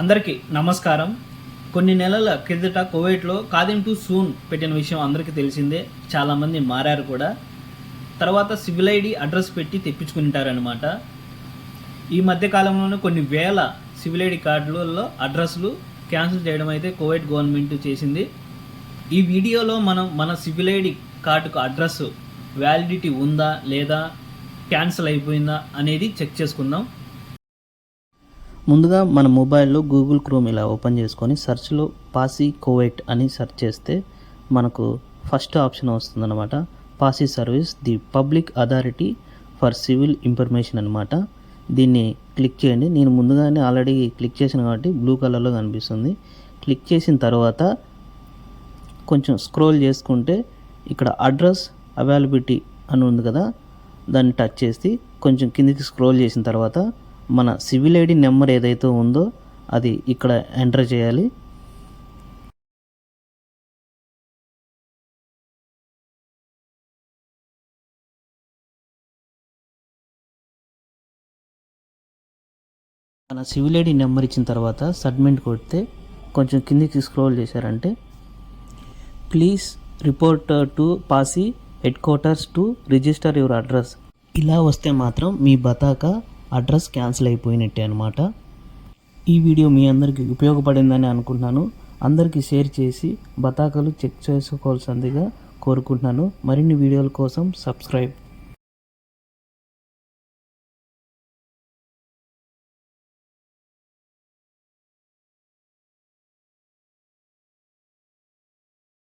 అందరికీ నమస్కారం. కొన్ని నెలల కిందట కోవిడ్లో కాదిం టు సూన్ పెట్టిన విషయం అందరికీ తెలిసిందే. చాలామంది మారారు కూడా. తర్వాత సివిల్ ఐడి అడ్రస్ పెట్టి తెప్పించుకుంటారనమాట ఈ మధ్య కాలంలోనే కొన్ని వేల సివిల్ ఐడి కార్డులలో అడ్రస్లు క్యాన్సిల్ చేయడం అయితే కోవిడ్ గవర్నమెంట్ చేసింది. ఈ వీడియోలో మనం మన సివిల్ ఐడి కార్డుకు అడ్రస్ వ్యాలిడిటీ ఉందా లేదా క్యాన్సిల్ అయిపోయిందా అనేది చెక్ చేసుకుందాం. ముందుగా మన మొబైల్లో గూగుల్ క్రోమ్ ఇలా ఓపెన్ చేసుకొని సెర్చ్లో పాసీ కోవైట్ అని సెర్చ్ చేస్తే మనకు ఫస్ట్ ఆప్షన్ వస్తుందన్నమాట. PACI service the public authority for civil information అనమాట దీన్ని క్లిక్ చేయండి. నేను ముందుగానే ఆల్రెడీ క్లిక్ చేశాను కాబట్టి బ్లూ కలర్లో కనిపిస్తుంది. క్లిక్ చేసిన తర్వాత కొంచెం స్క్రోల్ చేసుకుంటే ఇక్కడ అడ్రస్ అవైలబిలిటీ అని ఉంది కదా దాన్ని టచ్ చేసి కొంచెం కిందికి స్క్రోల్ చేసిన తర్వాత మన సివిల్ ఐడి నెంబర్ ఏదైతే ఉందో అది ఇక్కడ ఎంటర్ చేయాలి. మన సివిల్ ఐడి నెంబర్ ఇచ్చిన తర్వాత సబ్మిట్ కొడితే కొంచెం కిందికి స్క్రోల్ చేశారంటే please report to PACI headquarters to register your address. ఇలా వస్తే మాత్రం మీ బతాక అడ్రస్ క్యాన్సిల్ అయిపోయినట్టే అనమాట ఈ వీడియో మీ అందరికీ ఉపయోగపడిందని అనుకుంటున్నాను. అందరికీ షేర్ చేసి బతాకలు చెక్ చేసుకోవాల్సిందిగా కోరుకుంటున్నాను. మరిన్ని వీడియోల కోసం సబ్స్క్రైబ్